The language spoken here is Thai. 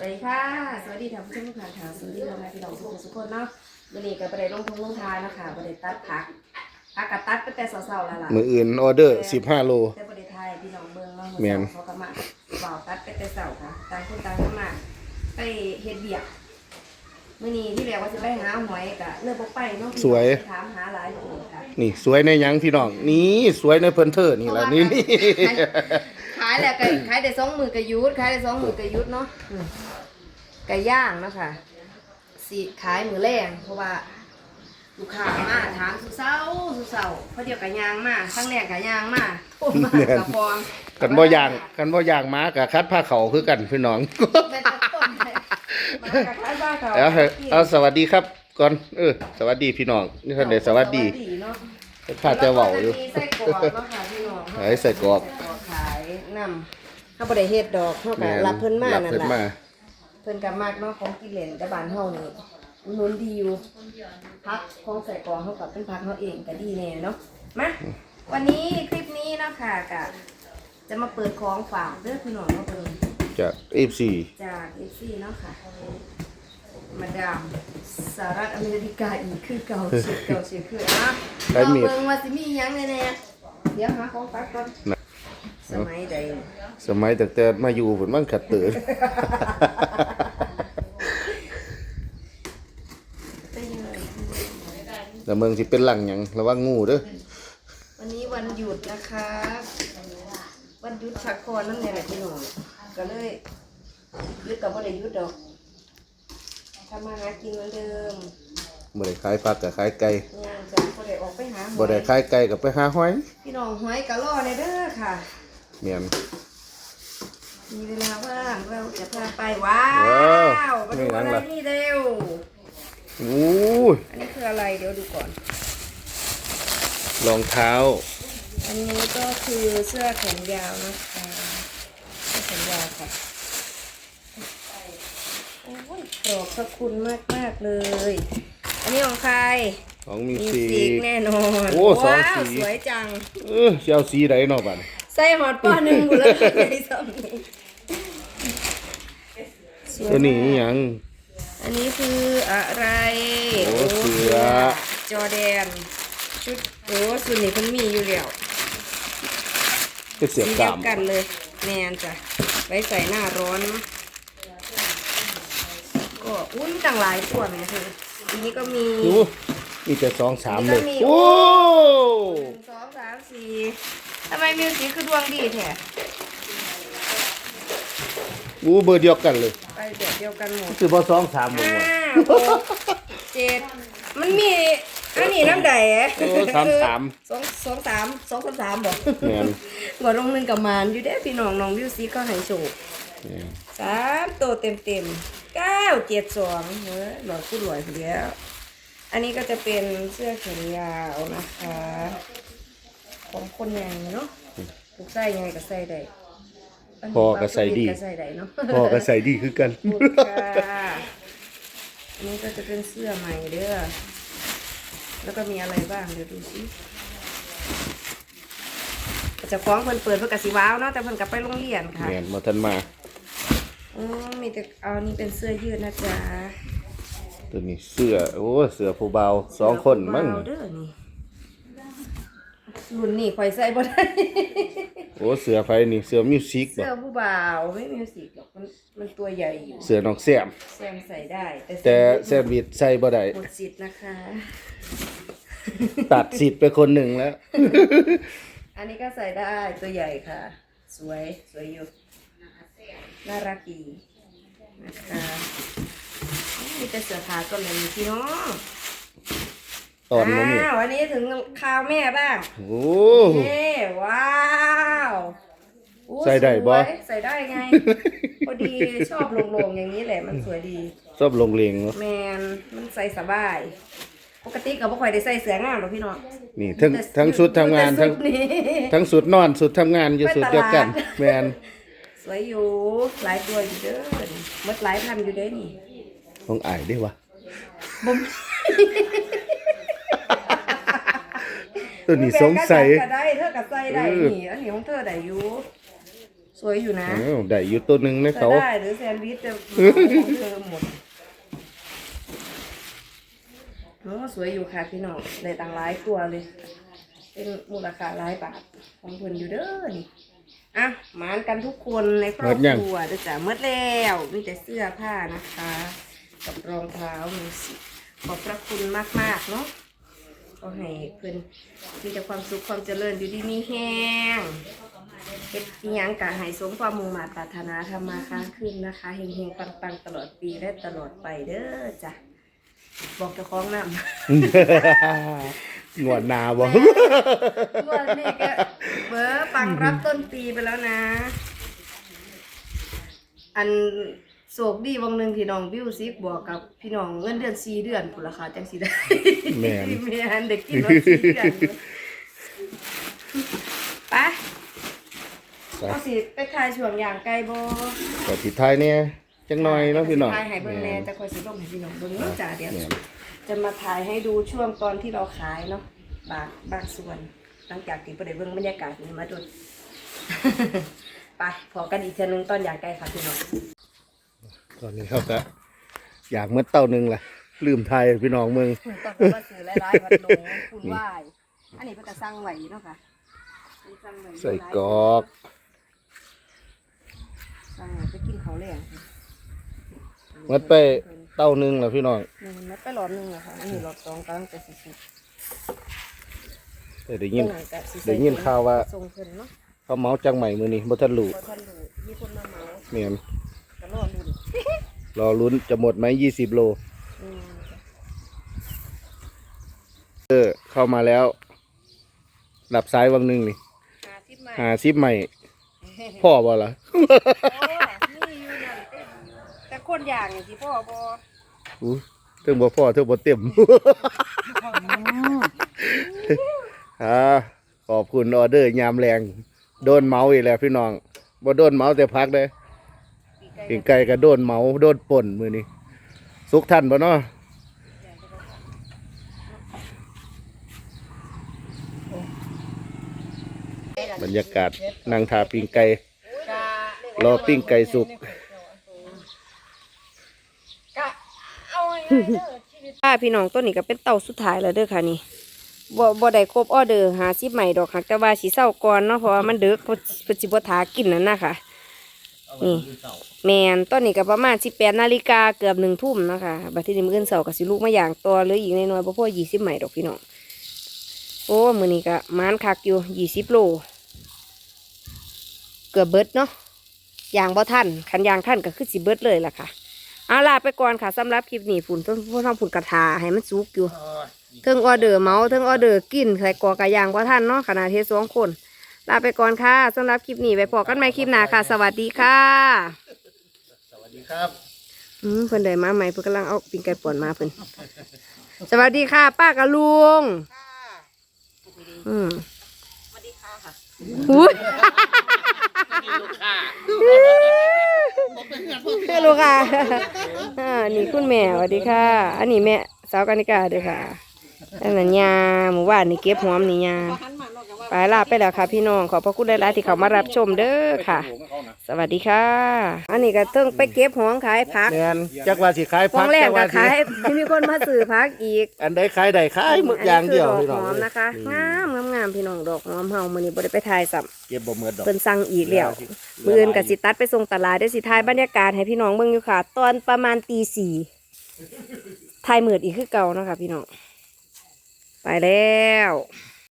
วัสดีค่ะ สวัสดีท่านผู้ชมทุกท่านค่ะสวัสดีพ่อแม่พี่น้องทุกคนทุกคนเนาะวันนี้ก็ไปได้ลงทุนลงทานนะคะไปได้ตัดผักผักกะตัดไปแต่เสาๆแล้วล่ะมืออื่นออเดอร์สิบห้าโล แต่บริไทยพี่น้องเบิ่งเนาะแม่นเขาก็มาเบาตัดไปแต่เสาค่ะต่างคนต่างมาไปเฮ็ดเบียกมื้อนี้ที่แรกว่าจะไปหาหอยกะเลิกบ่ไปเนาะสวยถามหาหลายคนค่ะนี่สวยในหยังพี่น้องนี่สวยในเพิ่นเทอร์นี่แหละนี่นี่ ขายแล้วก็ขายได้สองมือกะยุดขายได้สองมือกะยุดเนาะอืมไก่ย่างเนาะค่ะสิขายมือแรงเพราะว่าลูกค้ามาถามสุเศร้าสุเศร้าเพราะเดียวกะยางมาทั้งแรกกะยางมาโอ้มากะพองกันบ่ย่างกันบ่ย่างม้ากับคัดผ้าเขาคือกันพี่น้องแม่ตะต้นเลยมากะขายบ้านเขาเอาเถอะเอาสวัสดีครับก่อนเออสวัสดีพี่น้องนี่ท่านได้สวัสดีเนาะ ข้าจะเว้าอยู่มีไส้กรอกเนาะค่ะพี่น้องไอ้ใส่กรอก ขายนำเขาบ่ได้เฮ็ดดอกเฮาก็รับเพิ่นมารับนั่นเพิ่นล่ะมาเพิ่นก็มากเนาะของกินเล่นแต่บ้านเฮานี่อุดหนุนดีอยู่พักของใส่กรองเฮากับเป็นพักเฮาเองก็ดีแน่เนาะมาวันนี้คลิปนี้เนาะค่ะก็จะมาเปิดของฝากเด้อพี่น้องมาเบิ่งจาก FC จาก FC เนาะค่ะมาดามสหรัฐอเมริกาอีกคือเก่าเสียเก่าเสียคืออะได้เรามีดเบิ่งว่าสิมีหยังแน่ๆเดี๋ยวหาของฝากก่อนน่ะ สมัยใดสมัยตั้งแต่มาอยู่ผมมันขัดตื่นเป็นยังไงแต่เมืองสิเป็นหลังหยังระวังงูเด้อวันนี้วันหยุดนะคะวันหยุดชักคอนั่นเนี่ยแหละพี่หนูก็เลยหยุดกับว่าได้หยุดดอกทำมาหากินเหมือนเดิม บ่ได้ขายผักกับขายไก่เนี่ยจะบ่ได้ออกไปหาหอยบ่ได้ขายไก่กับไปหาหอยพี่น้องหอยกะล่อในเด้อค่ะแม่นมีเวลาว่างเราจะพาไปว้าว้าววมาดูไม่งั้อะนไรล่ะ นี่เร็ว อู้ยอันนี้คืออะไรเดี๋ยวดูก่อน รองเท้า อันนี้ก็คือเสื้อแขนยาวนะคะเสื้อแขนยาวค่ะโอ้ยขอบพระคุณมากมากๆเลย อันนี้ของใครของมีมีสีสีแน่นอนโอ้สองว้าวสีสวยจัง เออสิเอาสีใดเนาะบัดนี้ใส่หอดป้อหนึ่งกูเลยในสมนี้สวยตัวนี้มากหยัง อันนี้คืออะไรโอ้เสือ จอแดน ชุดโอ้สุดนี้เพิ่นมีอยู่แล้ว เป็นเสียบสีกเดีล้ายวมกันเลยแมนจ้ะไว้ใส่หน้าร้อนก็อุ้ยต่างหลายตัวแม่เธอ อันนี้ก็มีดูมีแต่สองสามเลยนี่ก็มีโอ้หนึ่งสองสามสี่ทำไมมิวสิกคือดวงดีแท้บูเบอร์เดียวกันเลยไปแบบเดียวกันหมดคือบ่สองสามบ่ห้าว่าหกเจ็ดมันมี อันนี้น้ำใดอะโอ้สามสาม สองสองสามสองสามสามบอกแม่นกดลงหนึ่งกับมานอยู่เด้อพี่น้องน้องวิวซีก็ให้โชคแม่นสามตัวเต็มเต็มเก้าเจ็ดสองเฮ้ยหลอดผู้รวยคนเดียวอันนี้ก็จะเป็นเสื้อแขนยาวนะคะ ของคนใหญ่เนาะถูกใส่ยังไงก็ใส่ได้พอก็ใส่ดี ก็ใส่ได้เนาะ พ่อก็ใส่ดีคือกันพูดค่ะ อันนี้ก็จะเป็นเสื้อใหม่เด้อ แล้วก็มีอะไรบ้างเดี๋ยวดูสิเจะฟ้าของเพิ่นเปิดเพื่อกสิว้าวเนาะแต่เพิ่นกลับไปโรงเรียนค่ะแม่นมาทันมาอืมมีแต่เอานี่เป็นเสื้อยืดนะจ๊ะตัวนี้เสื้อโอ้เสื้อผู้เบาสองคนมั้งเสื้อผู้บ่าวเด้อนี่ รุ่นนี้ข่อยใส่บ่ได้ โอ้เสื้อไฟนี่เสื้อมิวสิกบ่เสื้อผู้บ่าวไม่มีสีหรอกมันมันตัวใหญ่อยู่เสื้อน้องแซมแซมใส่ได้แต่แต่แซมบิดใส่บ่ได้หมดสิทธิ์นะคะ ตัดสิทธิ์ไปคนหนึ่งแล้ว อันนี้ก็ใส่ได้ตัวใหญ่ค่ะ สวยสวยอยู่น่ารักดีนะคะมีแต่เสื้อผ้าตัวเลยพี่น้อง ตอนนี้อ้าววันนี้ถึงข่าวแม่บ้างโอ้ เย้ว้าวอู้ใส่ได้บ่สวยใส่ได้ไง พอดีชอบโลงๆอย่างนี้แหละมันสวยดี ชอบลงเลงเนาะแมนมันใส่สบาย ปกติก็บ่ค่อยได้ใส่เสื้องามหรอกพี่น้องนี่ทั้งทั้งสุดทำงานแต่ทั้งสุดนี้ ทั้งสุดนอนสุดทำงานอยู่ไปสุดเดียวกันตลาด แมนสวยอยู่หลายตัวอยู่เด้อหมดหลายพันอยู่เด้อนี่ต้องอายได้วะบ่ม ตัวนี้สงสัยก็ได้เธอก็ใส่ได้เออนี่อันนี้ของเธอได้อยู่สวยอยู่นะอ้าวได้อยู่ตัวหนึ่งนะจะเขาได้หรือแซนด์วิชจะของเธอหมดโอ้สวยอยู่ค่ะพี่น้องได้ตังหลายตัวเลย เป็นมูลค่าหลายบาทของเพิ่นอยู่เด้อนี่อะหมานกันทุกคนในครอบครัวเด้อจ้ะหมดแล้วมีแต่เสื้อผ้านะคะ กับรองเท้ามีสิขอบพระคุณมากๆเนาะ ก็ให้เพิ่นมีแต่ความสุขความเจริญอยู่ดีมีแห้งเฮ็ดอิหยังกะให้สมความมุ่งมั่นปรารถนาทำมาค้าขึ้นนะคะเฮงๆปังๆตลอดปีและตลอดไปเด้อจ้ะบอกเจ้าของนำ หนวดหนาบ่วันนี้ก็เบอร์ปังรับต้นปีไปแล้วนะ อัน โศกดีวังหนึ่งที่น้องบิวซิกบอกกับพี่น้องเงินเดือนสี่เดือนผุนราคาจังสีได้แม่น แม่นเด็กกินรถสี่เดือนอยู่ไปเอาสิไปทายช่วงอย่างไกลบ่แต่ที่ท้ายเนี่ยจังหน่อยเนาะพี่น้องทายให้เบิ่งแน่จะคอยสิลงให้พี่น้องเบิ่งเนาะจ้าเดี๋ยว แม่นจะมาถ่ายให้ดูช่วงตอนที่เราขายเนาะบางบางส่วน หลังจากที่ประเดี๋ยวเบิ่งบรรยากาศนี้มาดู ไปพอกันอีกเทีนึงตอนอย่างไกลค่ะพี่น้อง ตอนนี้เขาก็อยากเมื่อเต้าหนึงแหละลืมไทยพี่น้องมึงคุณต้องมาซื้อหลายๆวัดหลงคุณไหวายอันนี้เพิ่นก็สั่งไว้เนาะค่ะเพิ่นสั่งไว้ใส่กรอกสั่งไว้ไปกินเขาวแรงเมื่อไปเต้าหนึงแหละพี่น้องนี่มันไปหลอดหนึงอะค่ะอันนี้หลอดสองกำลังจะสิสิแต่ได้ยินจังหวะก็สิใส่ได้ยินข่าวว่าส่งเพิ่นเนาะเขาเมาจังใหม่มือนี้บ่ทันรู้บ่ทันรู้มีคนมาเหมาแม่นก็รอลุ้น รอลุ้นจะหมดไหมยี่สิบโลอืมเออเข้ามาแล้ว หลับซ้ายวังหนึงนี่หาทิปใหม่หาซิปใหม่ พ่อบ่ล่ะโอ้นี่อยู่นั่นเต็มแต่คนอย่างนี่สิพ่อบ่อู้ถึงบ่พ่อถึงบ่เต็มอ่าขอบคุณออเดอร์ยามแรง โดนเมาอีกแล้วพี่น้องบ่โดนเมาแต่พักเด้ปิงไก่ก็โดนเมาโดนป่นมือนี้สุกท่านบ่เนาะบรรยากาศนั่งทาปิงไก่รอปิ้งไก่สุกค่ะพี่น้องตัวนี้ก็เป็นเต่าสุดท้ายแล้วเด้อค่ะนี่บ่บ่ได้ครบออเดอร์หาสิบใหม่ดอกหักแต่ว่าสิเศร้าก่อนเนาะเพราะว่ามันเพิ่นเพิ่นสิบ่ทากินนั่นนะค่ะ นี่แมนตอนนี้ก็ประมาณ18นาฬิกาเกือบ1ทุ่มนะคะบัดทีนี้มื้ออื่นเช้าก็สิลูกมาอย่างต่อเหลืออีกน้อยๆบ่พอ20ใหม่ดอกพี่น้องโอ้มื้อนี้ก็มานคักอยู่20โลเกือบเบิดเนาะอย่างบ่ทันคันอย่างทันก็คือสิเบิดเลยล่ะค่ะเอาลาไปก่อนค่ะสำหรับคลิปนี้ฝุ่นต้องพวกทำฝุ่นกระทาให้มันสุกอยู่เทิงออเดอร์เมาเทิงออเดอร์กินใส่กอกระยางว่าท่านเนาะขนาดเทสองคน ลาไปก่อนค่ะสำหรับคลิปนี้ไปพอกันใหม่คลิปหน้าค่ะ สวัสดีค่ะสวัสดีครับอืมเพิ่นได้มาใหม่เพิ่นกำลังเอาปิงไก่ป่อนมาเพิ่นสวัสดีค่ะ ป้ากับลุงอืมสวัสดีค่ะค่ะอุ้ยลูกค่ะอ่านี่คุณแม่สวัสดีค่ะ อันนี้แม่สาวกานิกาเด้อค่ะอันนั้นยาหมู่บ้านนี่เก็บหอมนี่ยา ไปลาไปแล้วค่ะพี่น้องขอบพระคุณหลายๆที่เขามารับชมเด้อค่ะ สวัสดีค่ะ อันนี้ก็ต้องไปเก็บหอมขายผักแมนจักว่าสิขายฟพัอกงแรกจัก็ว่าสิขายมีคนมาซื้อพักอีกอันใดขายใดขายหมึกอย่างเดียวอันนี้พี่คือน้ดอองกหอมนะคะงามงามงามพี่น้องดอกหอมเฮามื้อนี้บ่ได้ไปถ่ายซ้ำเก็บบ่เมือดดอก เพิ่นสั่งอีกแล้ว มื้ออื่นก็สิตัดไปส่งตลาดเดี๋ยวสิถ่ายบรรยากาศให้พี่น้องเบิ่งอยู่ค่ะ ตอนประมาณตีสี่ถ่ายมืดอีกคือเก่าเนาะค่ะพี่น้อง ไปแล้ว